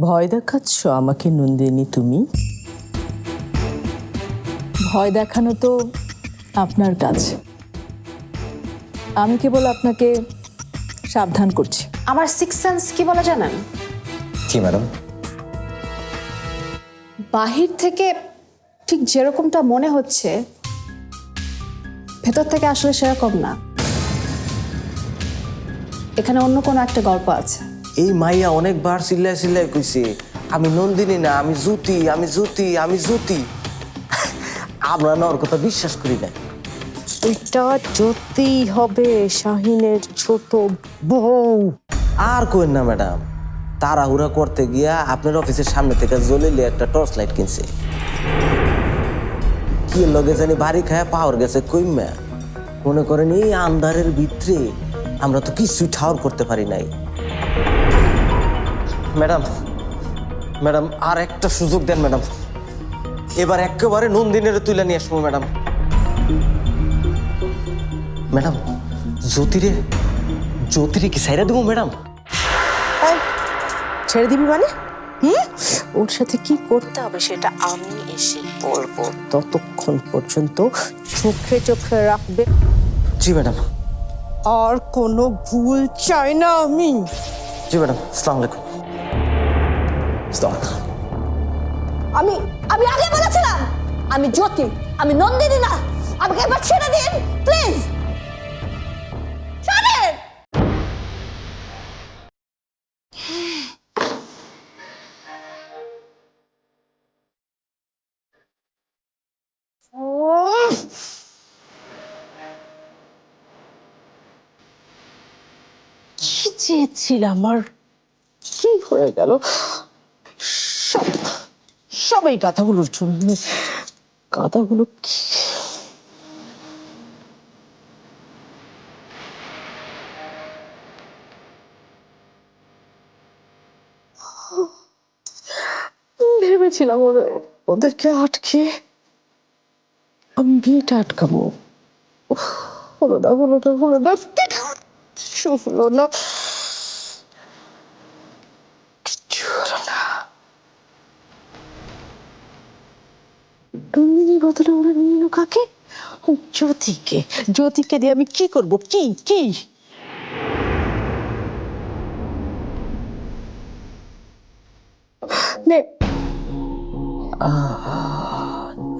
ভয় দেখাচ্ছ আমাকে নন্দিনী তুমি? ভয় দেখানো তো আপনার কাজ। আমি কেবল আপনাকে সাবধান করছি। আমার সিক্স সেন্স কি বলে জানেন? কি ম্যাডাম? বাহির থেকে ঠিক যেরকমটা মনে হচ্ছে ভেতর থেকে আসলে সেরকম না। এখানে অন্য কোনো একটা গল্প আছে। এই মাইয়া অনেকবার চিল্লাই চিল্লাই কইছে আমি নন্দিনী না আমি জ্যোতি আমি জ্যোতি আমি জ্যোতি। আমরা না ওর কথা বিশ্বাস করি না এটা জ্যোতি হবে শাহিনের ছোট বউ। আর কইন না ম্যাডাম তাড়াহুড়া করতে গিয়া আপনার অফিসের সামনে থেকে জ্বলিলে একটা টর্চ লাইট কিনছে। কি লগে জানি বাড়ি খায় পাওয়ার গেছে কইমা মনে করেন এই আন্ধারের ভিতরে আমরা তো কিছুই ঠাওর করতে পারি নাই। ম্যাডাম ম্যাডাম আর একটা সুযোগ দেন ম্যাডাম। এবার একেবারে নন্দিনের তুলে নিয়ে আসব ম্যাডাম। ম্যাডাম জ্যোতিরে জ্যোতিরে কি সাইরা দেবো ম্যাডাম। ছেড়ে দিবি মানে? হুম? ওর সাথে কি করতে হবে সেটা আমি এসে বলব। ততক্ষণ পর্যন্ত চোখে চোখে রাখবে। জি ম্যাডাম। আর কোনো ভুল চাই না আমি। জি ম্যাডাম আসসালামু আলাইকুম। আমি আমি আগে বলেছিলাম আমি জ্যোতি আমি নন্দিনী না আমাকে এবার ছেড়ে দিন প্লিজ। কি চেয়েছিলাম আর কি হয়ে গেল? সব এই গাধাগুলোর জন্য। গাধাগুলো কি? ভেবেছিলাম ওদের ওদেরকে আটকে আমি বিয়েটা আটকাবো। হলো না হলো না হলো না। হলো না কিচ্ছু হলো না তুমি বদলে ওরা নিয়ে এলো কাকে ও, জ্যোতিকে জ্যোতিকে দিয়ে আমি কি করব কি কি নে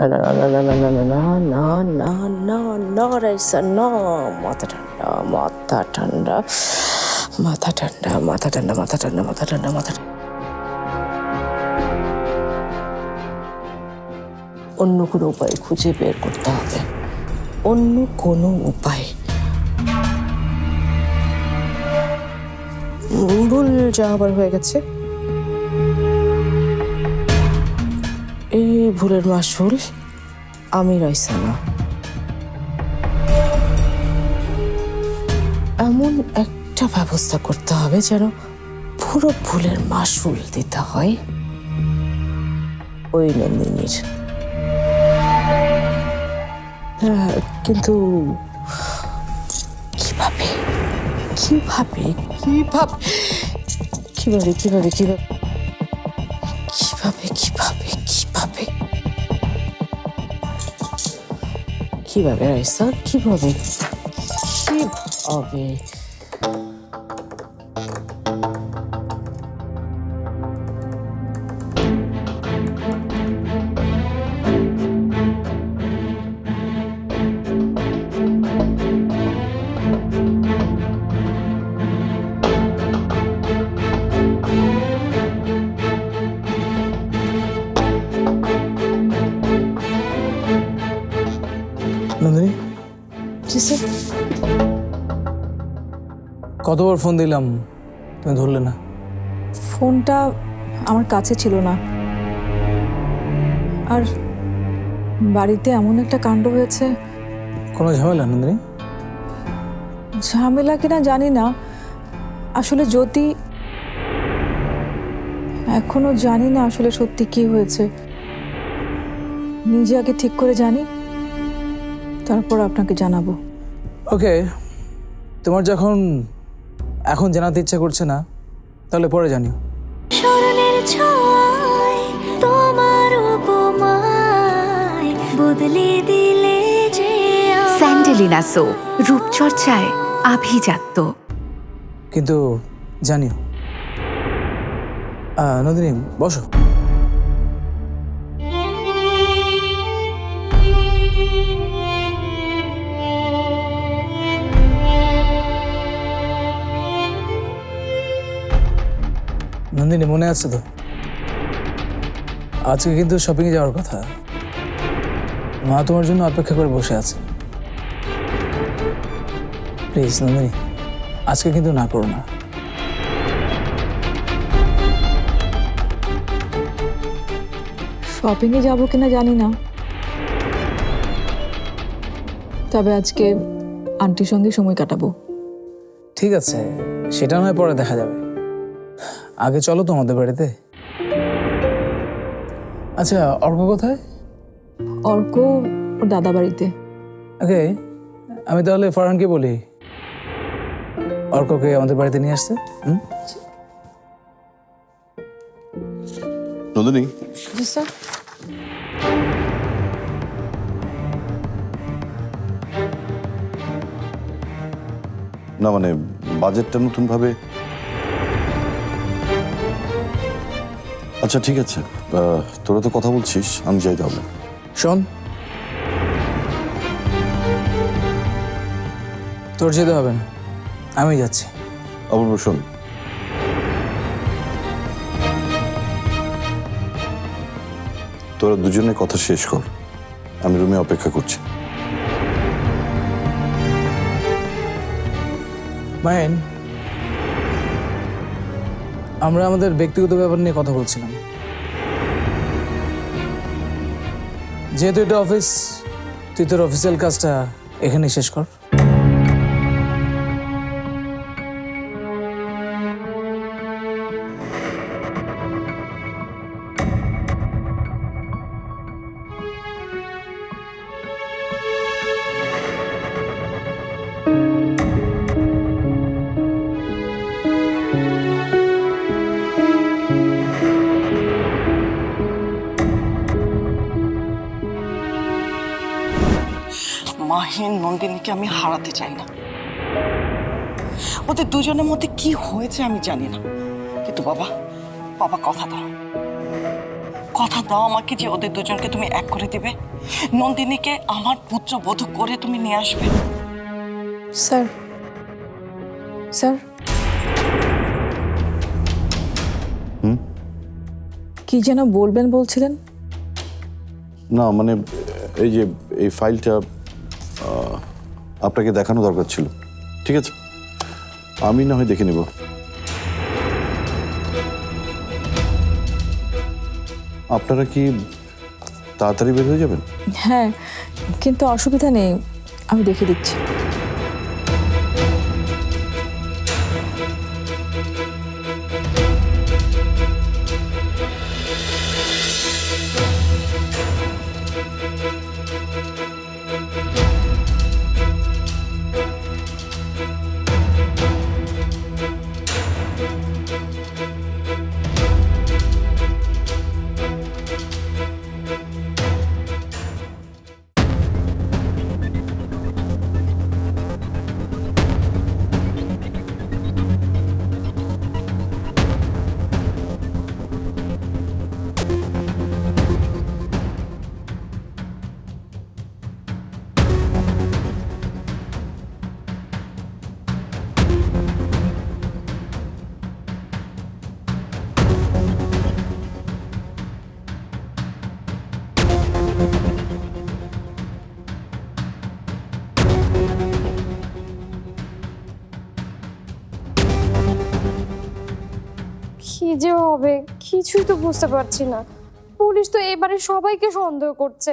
না না না না না না না না না না না রাইসা না মাথা ঠান্ডা মাথা ঠান্ডা মাথা ঠান্ডা মাথা ঠান্ডা মাথা ঠান্ডা মাথা ঠান্ডা মাথা ঠান্ডা অন্য কোনো উপায় খুঁজে বের করতে হবে অন্য কোনো উপায়। ভুল যা আবার হয়ে গেছে। এই ভুলের মাসুল আমি রইছে এমন একটা ব্যবস্থা করতে হবে যেন পুরো ভুলের মাসুল দিতে হয়। ওই নন্দিনীর। কিন্তু কীভাবে? কীভাবে? কীভাবে? কীভাবে কীভাবে কীভাবে? কীভাবে কীভাবে কীভাবে? কীভাবে রাইসা? কীভাবে? কীভাবে? কতবার ফোন দিলাম? তুমি ধরলে না। ফোনটা আমার কাছে ছিল না। আর বাড়িতে এমন একটা কাণ্ড হয়েছে। কোনো ঝামেলা নন্দিনী? ঝামেলা কিনা জানি না। আসলে জ্যোতি এখনও জানি না আসলে সত্যি কি হয়েছে। নিজে আগে ঠিক করে জানি তারপর আপনাকে জানাব। ওকে তোমার যখন এখন জানাতে ইচ্ছা করছে না তাহলে পরে জানিও। স্মরণের ছয় তোমার উপমায় বদলে দিলে যে আমায়। স্যান্ডেলিনা সো রূপচর্চায় আভিজাত্য। কিন্তু জানিও। নদিনী নন্দিনী বসো। নন্দিনী মনে আছে তো? আজকে কিন্তু শপিংয়ে যাওয়ার কথা। মা তোমার জন্য অপেক্ষা করে বসে আছে। প্লিজ নন্দিনী আজকে কিন্তু না করো না। শপিংয়ে যাব কিনা জানি না। তবে আজকে আন্টির সঙ্গে সময় কাটাবো। ঠিক আছে সেটা নয় পরে দেখা যাবে। আগে চলো তো আমাদের বাড়িতে। আচ্ছা অর্ক কোথায়? অর্ক ওর দাদা বাড়িতে। ওকে আমি তাহলে ফরহানকে বলি। অর্ককে আমাদের বাড়িতে নিয়ে আসতে হুম? নন্দিনী? জি স্যার। না মানে বাজেটটা নতুন আচ্ছা ঠিক আছে। তোরা তো কথা বলছিস আমি যাই তাহলে। শোন। তোর যেতে হবে না। আমি যাচ্ছি। অপূর্ব শোন। তোরা দুজনে কথা শেষ কর। আমি রুমে অপেক্ষা করছি। মায়েন আমরা আমাদের ব্যক্তিগত ব্যাপার নিয়ে কথা বলছিলাম। যেহেতু এটা অফিস তুই তোর অফিসিয়াল কাজটা এখানে শেষ কর। নন্দিনীকে আমি হারাতে চাই না। ওদের দুজনের মধ্যে কি হয়েছে আমি জানি না। কিন্তু বাবা বাবা কথা দাও। কথা দাও আমাকে যে ওদের দুজনকে তুমি এক করে দিবে। নন্দিনীকে আমার পুত্র বধূ করে তুমি নিয়ে আসবে। স্যার। স্যার। কি যেন বলবেন বলছিলেন? না মানে এই যে এই ফাইলটা আপনাকে দেখানো দরকার ছিল। ঠিক আছে? আমি না হয় দেখে নেব। আপনারা কি তাড়াতাড়ি বের হয়ে যাবেন? হ্যাঁ কিন্তু অসুবিধা নেই। আমি দেখে দিচ্ছি। যে হবে, কিছুই তো বুঝতে পারছি না। পুলিশ তো এবারে সবাইকে সন্দেহ করছে।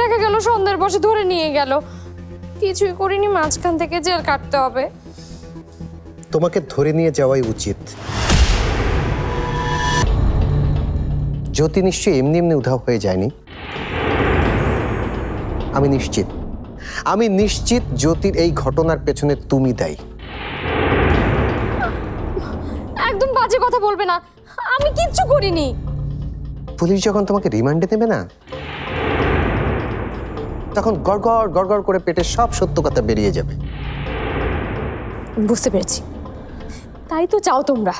দেখা গেল সন্দেহের বসে ধরে নিয়ে গেল। কিছুই করিনি, মাঝখান থেকে জেল কাটতে হবে। তোমাকে ধরে নিয়ে যাওয়াই উচিত। জ্যোতি নিশ্চয়ই এমনি এমনি উধাও হয়ে যায়নি। আমি নিশ্চিত। আমি নিশ্চিত জ্যোতির এই ঘটনার পেছনে তুমি দায়ী। কথা বলবে না। আমি কিচ্ছু করিনি। পুলিশ যখন তোমাকে রিমান্ডে নেবে না তখন গড়গড় গড়গড় করে পেটের সব সত্য কথা বেরিয়ে যাবে। বুঝতে পেরেছি। তাই তো চাও তোমরা।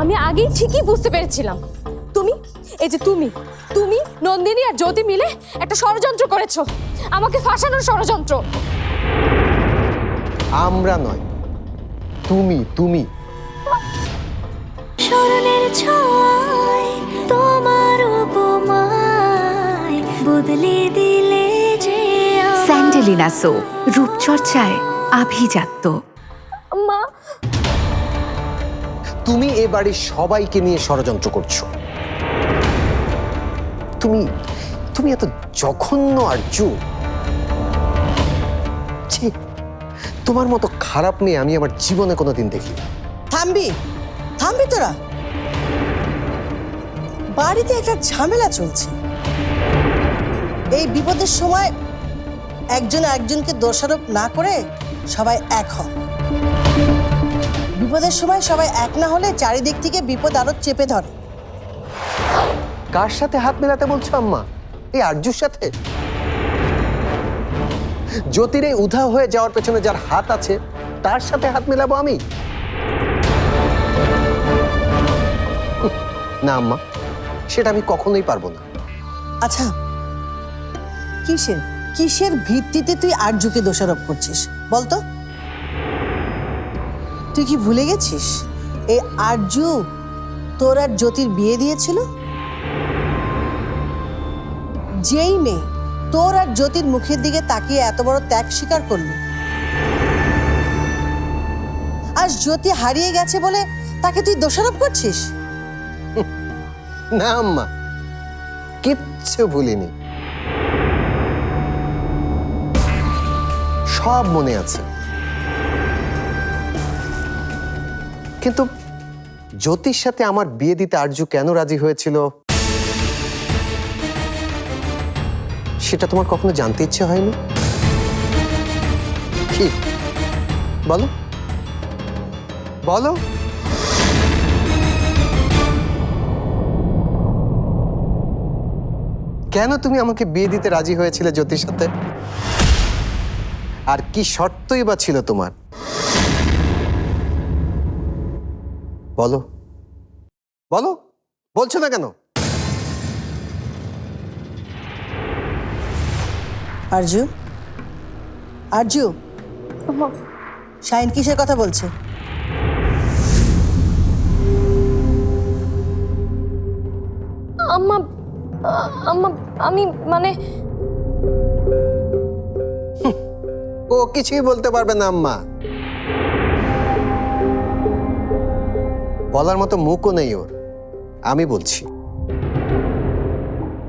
আমি আগেই ঠিকই বুঝতে পেরেছিলাম। তুমি এই যে তুমি তুমি নন্দিনী আর জ্যোতি মিলে একটা ষড়যন্ত্র করেছ। আমাকে ফাঁসানোর ষড়যন্ত্র। আমরা নয়। তুমি তুমি স্মরণের ছয় তোমার উপমায় বদলে দিলে যে স্যান্ডেলিনা সো রূপচর্চায় আভিজাত্য। মা। তুমি এ বাড়ির সবাইকে নিয়ে ষড়যন্ত্র করছ। তুমি তুমি এত জঘন্য আর্য। তোমার মতো খারাপ মেয়ে আমি আমার জীবনে কোনোদিন দেখি থামবি। থামবি তোরা? বাড়িতে একটা ঝামেলা চলছে। এই বিপদের সময় একজন একজনকে দোষারোপ না করে সবাই এক হ বিপদের সময় সবাই এক না হলে চারিদিক থেকে বিপদ আরও চেপে ধরে। কার সাথে হাত মেলাতে বলছো আম্মা? এই আর্যুর সাথে? জ্যোতির এই উধাও হয়ে যাওয়ার পেছনে যার হাত আছে, তার সাথে হাত মেলাবো আমি? না, আম্মা, সেটা আমি কখনোই পারব না। আচ্ছা কিসের কিসের ভিত্তিতে তুই আর্যকে দোষারোপ করছিস? বলতো। তুই কি ভুলে গেছিস? এই আর্য তোর আর জ্যোতির বিয়ে দিয়েছিল? যেই মেয়ে তোর আর জ্যোতির মুখের দিকে তাকিয়ে এত বড় ত্যাগ স্বীকার করল। আজ জ্যোতি হারিয়ে গেছে বলে তাকে তুই দোষারোপ করছিস? না, আম্মা। কিচ্ছু ভুলিনি। সব মনে আছে। কিন্তু জ্যোতির সাথে আমার বিয়ে দিতে আর্য কেন রাজি হয়েছিল, সেটা তোমার কখনো জানতে ইচ্ছে হয়নি? কি? বলো। বলো। কেন তুমি আমাকে বিয়ে দিতে রাজি হয়েছিলে জ্যোতির সাথে? আর কি শর্তই বা ছিল তোমার? বলো। বলো। বলছো না কেন? আরজু? আরজু? শাইন কিসের কথা বলছে? আম্মা আম্মা আমি মানে ও কিছুই বলতে পারবে না, আম্মা। বলার মতো মুখও নেই ওর। আমি বলছি।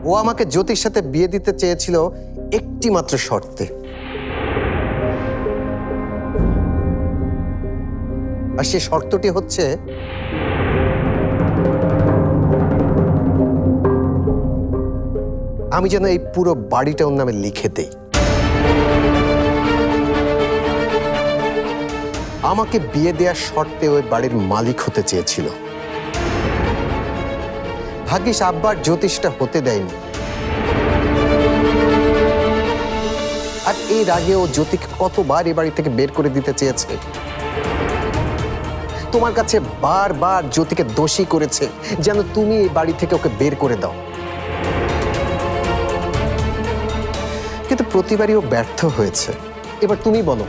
ও আমাকে জ্যোতির সাথে বিয়ে দিতে চেয়েছিল একটি মাত্র শর্তে। আর সে শর্তটি হচ্ছে আমি যেন এই পুরো বাড়িটা ওর নামে লিখে দেই। আমাকে বিয়ে দেওয়ার শর্তে ওই বাড়ির মালিক হতে চেয়েছিল। ভাগ্যিস আব্বার জ্যোতিষটা হতে দেয়নি। আর এর আগে ও জ্যোতিকে কতবার এ বাড়ি থেকে বের করে দিতে চেয়েছে? তোমার কাছে বারবার জ্যোতিকে দোষী করেছে, যেন তুমি এই বাড়ি থেকে ওকে বের করে দাও। কিন্তু প্রতিবারই ও ব্যর্থ হয়েছে। এবার তুমি বলো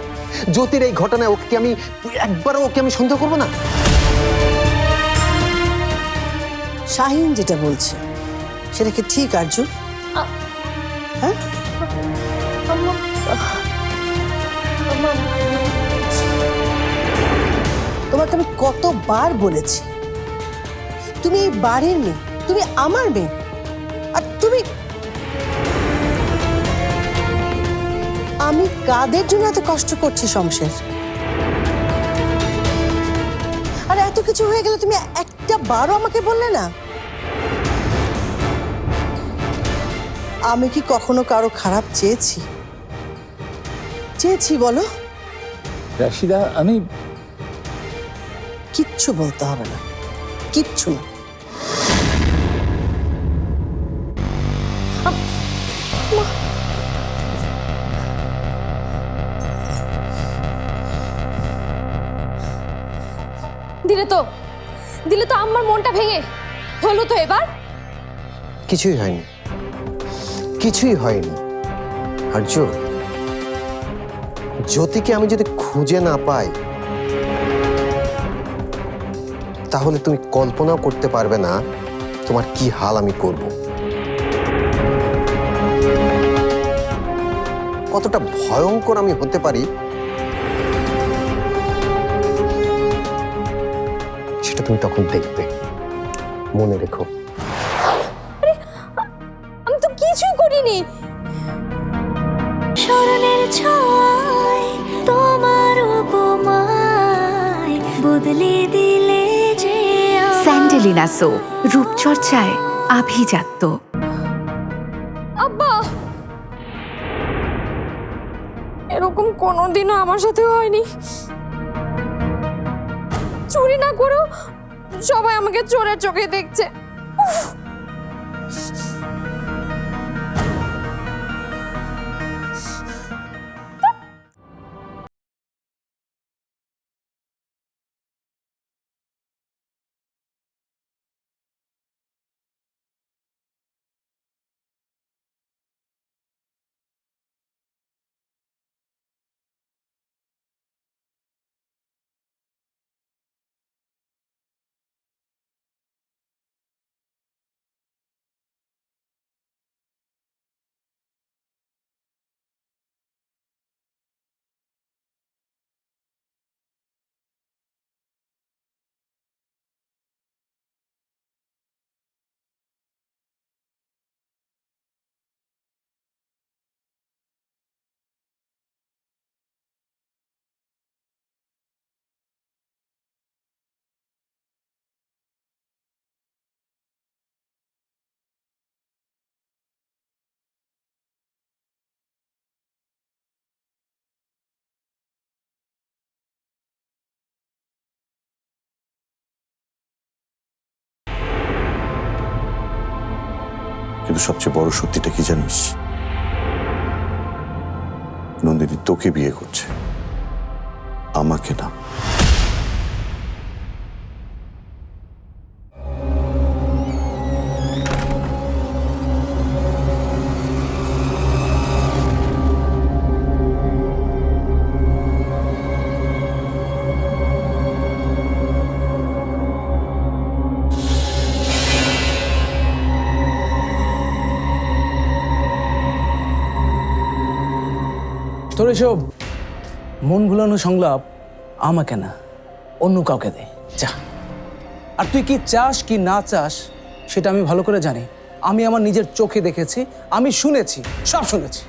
জ্যোতির এই ঘটনায় ওকে আমি একবারও ওকে আমি সন্দেহ করব না? শাহিন যেটা বলছে সেটা কি ঠিক আরজু? হ্যাঁ? তোমাকে আমি কতবার বলেছি তুমি এই বাড়ির মেয়ে তুমি আমার মেয়ে আর তুমি আমি কাদের জন্য এত কষ্ট করছি শমশের? আর এত কিছু হয়ে গেলে তুমি একটা বারও আমাকে বললে না? আমি কি কখনো কারও খারাপ চেয়েছি? চেয়েছি বলো। রাশিদা আমি কিচ্ছু বলতে হবে না। কিচ্ছু না। দিলে তো আমার মনটা ভেঙে। হলো তো এবার? কিছুই হয়নি। কিছুই হয়নি। আর্য, জ্যোতিকে আমি যদি খুঁজে না পাই, তাহলে তুমি কল্পনাও করতে পারবে না তোমার কি হাল আমি করব। কতটা ভয়ঙ্কর আমি হতে পারি তুমি তখন দেখবে। মনে রেখো। আমি তো কিছুই করিনি। স্মরণের ছয় তোমার উপমায় বদলে দিলে যে। স্যান্ডেলিনা সো রূপচর্চায় আভিজাত্য। আব্বা! এরকম কোনোদিনও আমার সাথে হয়নি। চুরি না করেও সবাই আমাকে চোরের চোখে দেখছে। কিন্তু সবচেয়ে বড় সত্যিটা কি জানিস? নন্দিনী তোকে বিয়ে করছে। আমাকে না। তোর এসব মন ভুলানো সংলাপ আমাকে না, অন্য কাউকে দে। যা। আর তুই কি চাস কি না চাস, সেটা আমি ভালো করে জানি। আমি আমার নিজের চোখে দেখেছি, আমি শুনেছি, সব শুনেছি।